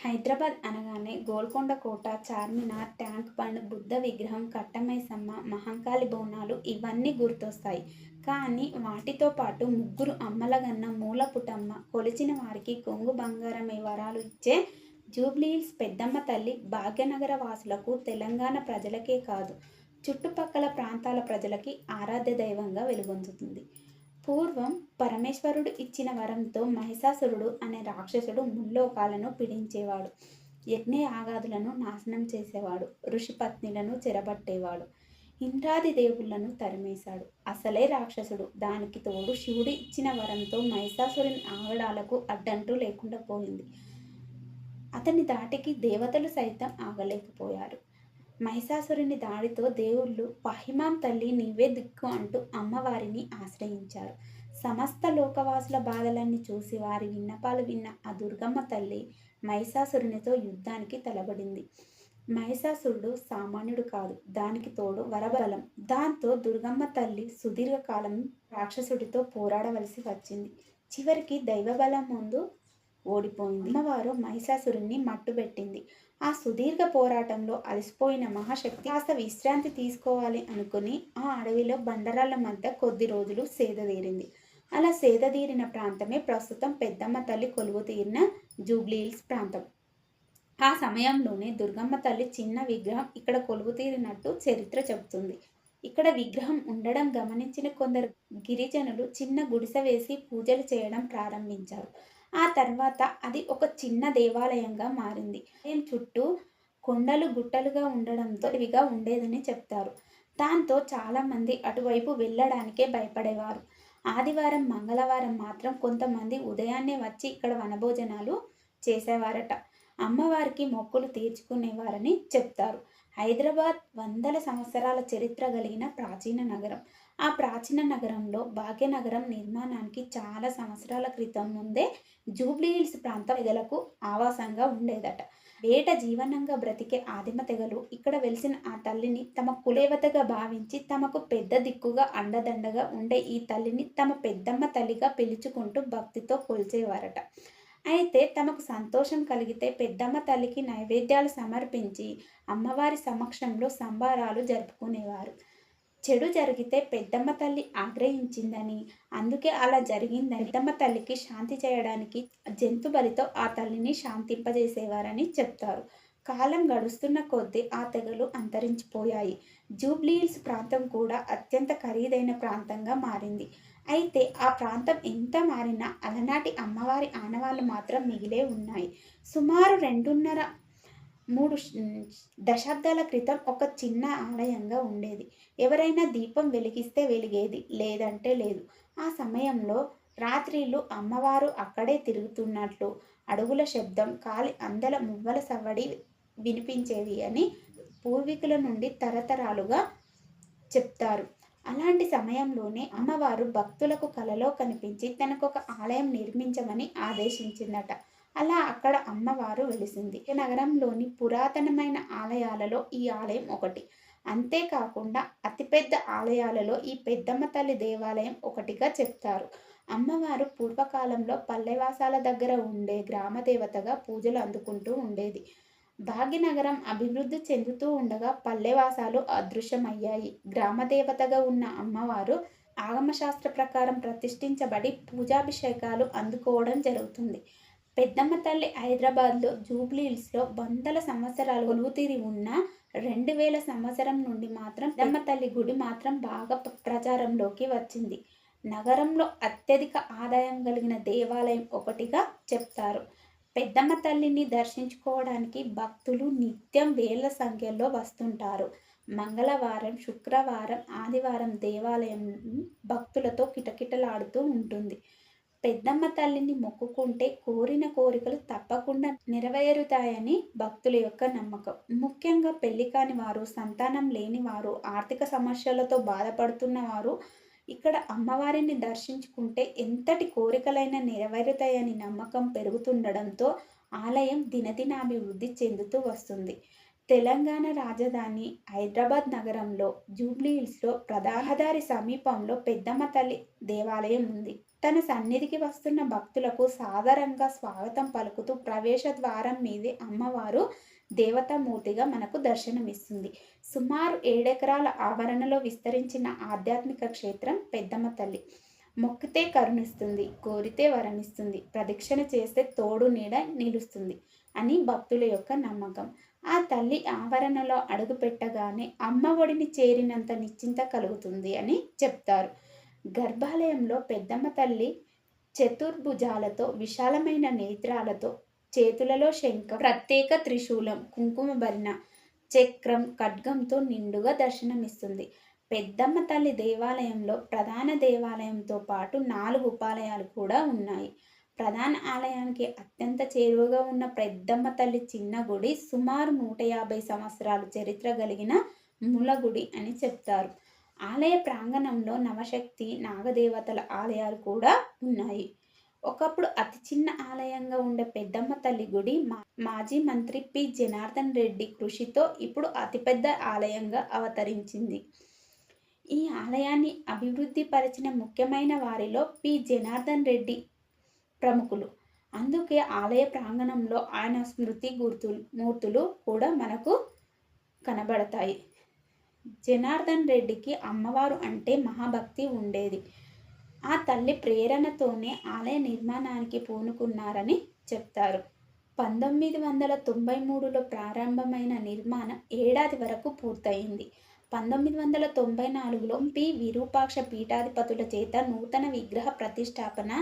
హైదరాబాద్ అనగానే గోల్కొండ కోట Charminar tank bund Buddha విగ్రహం కట్టమైసమ్మ మహంకాళి బోనాలు ఇవన్నీ గుర్తొస్తాయి. కానీ వాటితో పాటు ముగ్గురు అమ్మలగన్న మూలపుటమ్మ కొలిచిన వారికి కొంగు బంగారమే వరాలు ఇచ్చే జూబ్లీహిల్స్ పెద్దమ్మ తల్లి భాగ్యనగర వాసులకు తెలంగాణ ప్రజలకే కాదు. చుట్టుపక్కల ప్రాంతాల ప్రజలకి ఆరాధ్య దైవంగా వెలుగొందుతుంది. పూర్వం పరమేశ్వరుడు ఇచ్చిన వరంతో మహిషాసురుడు అనే రాక్షసుడు ముల్లోకాలను పీడించేవాడు యజ్ఞ ఆగాదులను నాశనం చేసేవాడు. ఋషిపత్నులను చెరబట్టేవాడు. ఇంద్రాది దేవుళ్ళను తరిమేశాడు. అసలే రాక్షసుడు. దానికి తోడు శివుడు ఇచ్చిన వరంతో మహిషాసురుని ఆగడాలకు అడ్డంటూ లేకుండా పోయింది. అతని దాటికి దేవతలు సైతం ఆగలేకపోయారు. మహిషాసురుని దాడితో దేవుళ్ళు పహిమాం తల్లి నీవే దిక్కు అంటూ అమ్మవారిని ఆశ్రయించారు. సమస్త లోకవాసుల బాధలన్నీ చూసి వారి విన్నపాలు విన్న ఆ దుర్గమ్మ తల్లి మహిషాసురునితో యుద్ధానికి తలబడింది. మహిషాసురుడు సామాన్యుడు కాదు దానికి తోడు వరబలం. దాంతో దుర్గమ్మ తల్లి సుదీర్ఘకాలం రాక్షసుడితో పోరాడవలసి వచ్చింది. చివరికి దైవబలం ముందు ఓడిపోయింది. అమ్మవారు మహిషాసురుణ్ణి మట్టుబెట్టింది. ఆ సుదీర్ఘ పోరాటంలో అలసిపోయిన మహాశక్తి కాస్త విశ్రాంతి తీసుకోవాలి అనుకుని ఆ అడవిలో బండరాళ్ళ మధ్య కొద్ది రోజులు సేదదీరింది అలా సేదదీరిన ప్రాంతమే ప్రస్తుతం పెద్దమ్మ తల్లి కొలువు తీరిన జూబ్లీహిల్స్ ప్రాంతం. ఆ సమయంలోనే దుర్గమ్మ తల్లి చిన్న విగ్రహం ఇక్కడ కొలువు తీరినట్టు చరిత్ర చెబుతుంది. ఇక్కడ విగ్రహం ఉండడం గమనించిన కొందరు గిరిజనులు చిన్న గుడిసె వేసి పూజలు చేయడం ప్రారంభించారు. ఆ తర్వాత అది ఒక చిన్న దేవాలయంగా మారింది. ఆలయం చుట్టూ కొండలు గుట్టలుగా ఉండడంతో ఇవిగా ఉండేదని చెప్తారు. దాంతో చాలామంది అటువైపు వెళ్ళడానికే భయపడేవారు. ఆదివారం మంగళవారం మాత్రం కొంతమంది ఉదయాన్నే వచ్చి ఇక్కడ వనభోజనాలు చేసేవారట. అమ్మవారికి మొక్కులు తీర్చుకునేవారని చెప్తారు. హైదరాబాద్ వందల సంవత్సరాల చరిత్ర కలిగిన ప్రాచీన నగరం. ఆ ప్రాచీన నగరంలో భాగ్యనగరం నిర్మాణానికి చాలా సంవత్సరాల క్రితం ముందే జూబ్లీహిల్స్ ప్రాంత తెగలకు ఆవాసంగా ఉండేదట. వేట జీవనంగా బ్రతికే ఆదిమ తెగలు ఇక్కడ వెలిసిన ఆ తల్లిని తమ కులేవతగా భావించి తమకు పెద్ద దిక్కుగా అండదండగా ఉండే ఈ తల్లిని తమ పెద్దమ్మ తల్లిగా పిలుచుకుంటూ భక్తితో కొలిచేవారట. అయితే తమకు సంతోషం కలిగితే పెద్దమ్మ తల్లికి నైవేద్యాలు సమర్పించి అమ్మవారి సమక్షంలో సంబారాలు జరుపుకునేవారు. చెడు జరిగితే పెద్దమ్మ తల్లి ఆగ్రహించిందని. అందుకే అలా జరిగిందని పెద్దమ్మ తల్లికి శాంతి చేయడానికి జంతు బలితో ఆ తల్లిని శాంతింపజేసేవారని చెప్తారు. కాలం గడుస్తున్న కొద్దీ ఆ తెగలు అంతరించిపోయాయి. జూబ్లీహిల్స్ ప్రాంతం కూడా అత్యంత ఖరీదైన ప్రాంతంగా మారింది. అయితే ఆ ప్రాంతం ఎంత మారినా అలనాటి అమ్మవారి ఆనవాళ్ళు మాత్రం మిగిలే ఉన్నాయి. సుమారు రెండున్నర మూడు దశాబ్దాల క్రితం ఒక చిన్న ఆలయంగా ఉండేది. ఎవరైనా దీపం వెలిగిస్తే వెలిగేది? లేదంటే లేదు. ఆ సమయంలో రాత్రిళ్ళు అమ్మవారు అక్కడే తిరుగుతున్నట్లు అడుగుల శబ్దం కాలి అందల మువ్వల సవ్వడి వినిపించేవి అని పూర్వీకుల నుండి తరతరాలుగా చెప్తారు. అలాంటి సమయంలోనే అమ్మవారు భక్తులకు కలలో కనిపించి తనకొక ఆలయం నిర్మించమని ఆదేశించిందట. అలా అక్కడ అమ్మవారు వెలిసింది. నగరంలోని పురాతనమైన ఆలయాలలో ఈ ఆలయం ఒకటి. అంతేకాకుండా అతిపెద్ద ఆలయాలలో ఈ పెద్దమ్మ తల్లి దేవాలయం ఒకటిగా చెప్తారు. అమ్మవారు పూర్వకాలంలో పల్లెవాసాల దగ్గర ఉండే గ్రామ దేవతగా పూజలు అందుకుంటూ ఉండేది. భాగ్యనగరం అభివృద్ధి చెందుతూ ఉండగా పల్లెవాసాలు అదృశ్యమయ్యాయి. గ్రామదేవతగా ఉన్న అమ్మవారు ఆగమశాస్త్ర ప్రకారం ప్రతిష్ఠించబడి పూజాభిషేకాలు అందుకోవడం జరుగుతుంది. పెద్దమ్మ తల్లి హైదరాబాద్లో జూబ్లీహిల్స్లో వందల సంవత్సరాలు కొలువుతీరి ఉన్న రెండు వేల సంవత్సరం నుండి మాత్రం పెద్దమ్మ తల్లి గుడి మాత్రం బాగా ప్రచారంలోకి వచ్చింది. నగరంలో అత్యధిక ఆదాయం కలిగిన దేవాలయం ఒకటిగా చెప్తారు. పెద్దమ్మ తల్లిని దర్శించుకోవడానికి భక్తులు నిత్యం వేల సంఖ్యలో వస్తుంటారు. మంగళవారం శుక్రవారం ఆదివారం దేవాలయం భక్తులతో కిటకిటలాడుతూ ఉంటుంది. పెద్దమ్మ తల్లిని మొక్కుకుంటే కోరిన కోరికలు తప్పకుండా నెరవేరుతాయని భక్తుల యొక్క నమ్మకం. ముఖ్యంగా పెళ్ళి కాని వారు సంతానం లేని వారు ఆర్థిక సమస్యలతో బాధపడుతున్న వారు ఇక్కడ అమ్మవారిని దర్శించుకుంటే ఎంతటి కోరికలైనా నెరవేరుతాయని నమ్మకం పెరుగుతుండడంతో ఆలయం దినదినాభివృద్ధి చెందుతూ వస్తుంది. తెలంగాణ రాజధాని హైదరాబాద్ నగరంలో జూబ్లీహిల్స్లో ప్రధానదారి సమీపంలో పెద్దమ్మ తల్లి దేవాలయం ఉంది. తన సన్నిధికి వస్తున్న భక్తులకు సాధారణంగా స్వాగతం పలుకుతూ ప్రవేశ ద్వారం మీదే అమ్మవారు దేవతామూర్తిగా మనకు దర్శనమిస్తుంది. సుమారు ఏడెకరాల ఆవరణలో విస్తరించిన ఆధ్యాత్మిక క్షేత్రం పెద్దమ్మ తల్లి మొక్కితే కరుణిస్తుంది కోరితే వరణిస్తుంది ప్రదక్షిణ చేస్తే తోడు నీడ నిలుస్తుంది అని భక్తుల యొక్క నమ్మకం. ఆ తల్లి ఆవరణలో అడుగు పెట్టగానే అమ్మ ఒడిని చేరినంత నిశ్చింత కలుగుతుంది అని చెప్తారు. గర్భాలయంలో పెద్దమ్మ తల్లి చతుర్భుజాలతో విశాలమైన నేత్రాలతో చేతులలో శంఖ ప్రత్యేక త్రిశూలం కుంకుమ భరిన చక్రం ఖడ్గంతో నిండుగా దర్శనమిస్తుంది. పెద్దమ్మ తల్లి దేవాలయంలో ప్రధాన దేవాలయంతో పాటు నాలుగు ఉపాలయాలు కూడా ఉన్నాయి. ప్రధాన ఆలయానికి అత్యంత చేరువగా ఉన్న పెద్దమ్మ తల్లి చిన్న గుడి సుమారు నూట యాభై సంవత్సరాలు చరిత్ర కలిగిన ములగుడి అని చెప్తారు. ఆలయ ప్రాంగణంలో నవశక్తి నాగదేవతల ఆలయాలు కూడా ఉన్నాయి. ఒకప్పుడు అతి చిన్న ఆలయంగా ఉండే పెద్దమ్మ తల్లి గుడి మాజీ మంత్రి పి. జనార్దన్ రెడ్డి కృషితో ఇప్పుడు అతిపెద్ద ఆలయంగా అవతరించింది. ఈ ఆలయాన్ని అభివృద్ధి పరిచిన ముఖ్యమైన వారిలో పి. జనార్దన్ రెడ్డి ప్రముఖులు. అందుకే ఆలయ ప్రాంగణంలో ఆయన స్మృతి గుర్తులు మూర్తులు కూడా మనకు కనబడతాయి. జనార్దన్ రెడ్డికి అమ్మవారు అంటే మహాభక్తి ఉండేది. ఆ తల్లి ప్రేరణతోనే ఆలయ నిర్మాణానికి పూనుకున్నారని చెప్తారు. పంతొమ్మిది వందల తొంభై మూడులో ప్రారంభమైన నిర్మాణం ఏడాది వరకు పూర్తయింది. పంతొమ్మిది వందల తొంభై నాలుగులో పి. విరూపాక్ష పీఠాధిపతుల చేత నూతన విగ్రహ ప్రతిష్టాపన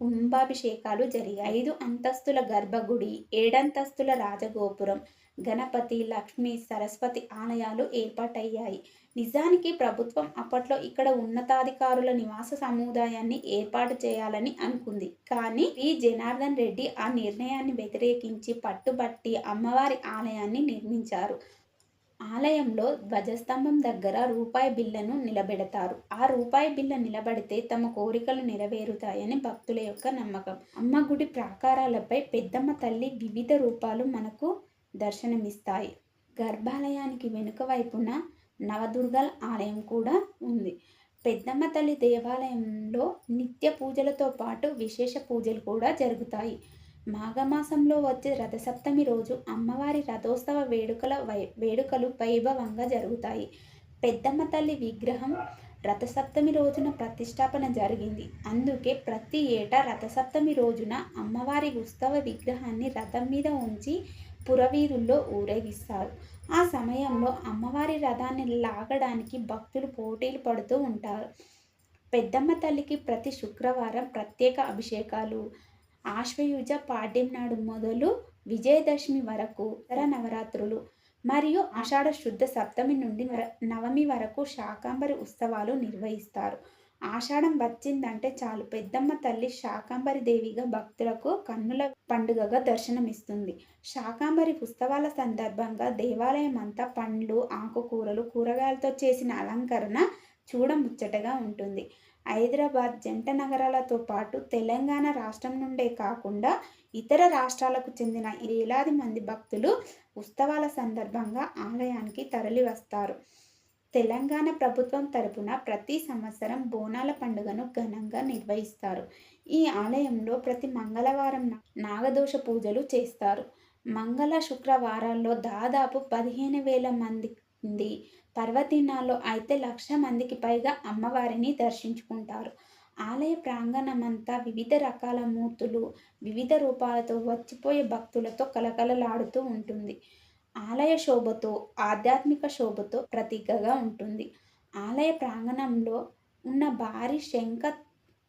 కుంభాభిషేకాలు జరిగాయి. ఐదు అంతస్తుల గర్భగుడి ఏడంతస్తుల రాజగోపురం గణపతి లక్ష్మి సరస్వతి ఆలయాలు ఏర్పాటయ్యాయి. నిజానికి ప్రభుత్వం అప్పట్లో ఇక్కడ ఉన్నతాధికారుల నివాస సముదాయాన్ని ఏర్పాటు చేయాలని అనుకుంది. కానీ ఈ జనార్దన్ రెడ్డి ఆ నిర్ణయాన్ని వ్యతిరేకించి పట్టుబట్టి అమ్మవారి ఆలయాన్ని నిర్మించారు. ఆలయంలో ధ్వజస్తంభం దగ్గర రూపాయి బిల్లను నిలబెడతారు. ఆ రూపాయి బిల్ల నిలబడితే తమ కోరికలు నెరవేరుతాయని భక్తుల యొక్క నమ్మకం. అమ్మ గుడి ప్రాకారాలపై పెద్దమ్మ తల్లి వివిధ రూపాలు మనకు దర్శనమిస్తాయి. గర్భాలయానికి వెనుక వైపున నవదుర్గల ఆలయం కూడా ఉంది. పెద్దమ్మ తల్లి దేవాలయంలో నిత్య పూజలతో పాటు విశేష పూజలు కూడా జరుగుతాయి. మాఘమాసంలో వచ్చే రథసప్తమి రోజు అమ్మవారి రథోత్సవ వేడుకల వై వేడుకలు వైభవంగా జరుగుతాయి. పెద్దమ్మ తల్లి విగ్రహం రథసప్తమి రోజున ప్రతిష్టాపన జరిగింది. అందుకే ప్రతి ఏటా రథసప్తమి రోజున అమ్మవారి ఉత్సవ విగ్రహాన్ని రథం మీద ఉంచి పురవీరుల్లో ఊరేగిస్తారు. ఆ సమయంలో అమ్మవారి రథాన్ని లాగడానికి భక్తులు పోటీలు పడుతూ ఉంటారు. పెద్దమ్మ తల్లికి ప్రతి శుక్రవారం ప్రత్యేక అభిషేకాలు ఆశ్వయుజ పాడ్యం నాడు మొదలు విజయదశమి వరకు నవరాత్రులు మరియు ఆషాఢ శుద్ధ సప్తమి నుండి నవమి వరకు శాకాంబరి ఉత్సవాలు నిర్వహిస్తారు. ఆషాఢం వచ్చిందంటే చాలు. పెద్దమ్మ తల్లి శాకాంబరి దేవిగా భక్తులకు కన్నుల పండుగగా దర్శనమిస్తుంది. శాకాంబరి ఉత్సవాల సందర్భంగా దేవాలయం అంతా పండ్లు ఆకుకూరలు కూరగాయలతో చేసిన అలంకరణ చూడముచ్చటగా ఉంటుంది. హైదరాబాద్ జంట నగరాలతో పాటు తెలంగాణ రాష్ట్రం నుండే కాకుండా ఇతర రాష్ట్రాలకు చెందిన వేలాది మంది భక్తులు ఉత్సవాల సందర్భంగా ఆలయానికి తరలి వస్తారు తెలంగాణ ప్రభుత్వం తరపున ప్రతి సంవత్సరం బోనాల పండుగను ఘనంగా నిర్వహిస్తారు. ఈ ఆలయంలో ప్రతి మంగళవారం నాగదోష పూజలు చేస్తారు. మంగళ శుక్రవారాల్లో దాదాపు పదిహేను వేల మంది పర్వదినాల్లో అయితే లక్ష మందికి పైగా అమ్మవారిని దర్శించుకుంటారు. ఆలయ ప్రాంగణమంతా వివిధ రకాల మూర్తులు వివిధ రూపాలతో వచ్చిపోయే భక్తులతో కలకలలాడుతూ ఉంటుంది. ఆలయ శోభతో ఆధ్యాత్మిక శోభతో ప్రతీకగా ఉంటుంది. ఆలయ ప్రాంగణంలో ఉన్న భారీ శంఖ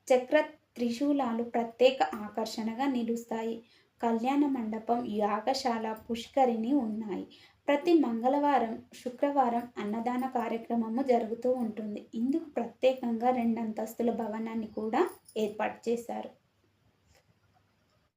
చక్ర త్రిశూలాలు ప్రత్యేక ఆకర్షణగా నిలుస్తాయి. కళ్యాణ మండపం యాగశాల పుష్కరిణి ఉన్నాయి. ప్రతి మంగళవారం శుక్రవారం అన్నదాన కార్యక్రమము జరుగుతూ ఉంటుంది. ఇందుకు ప్రత్యేకంగా రెండంతస్తుల భవనాన్ని కూడా ఏర్పాటు చేశారు.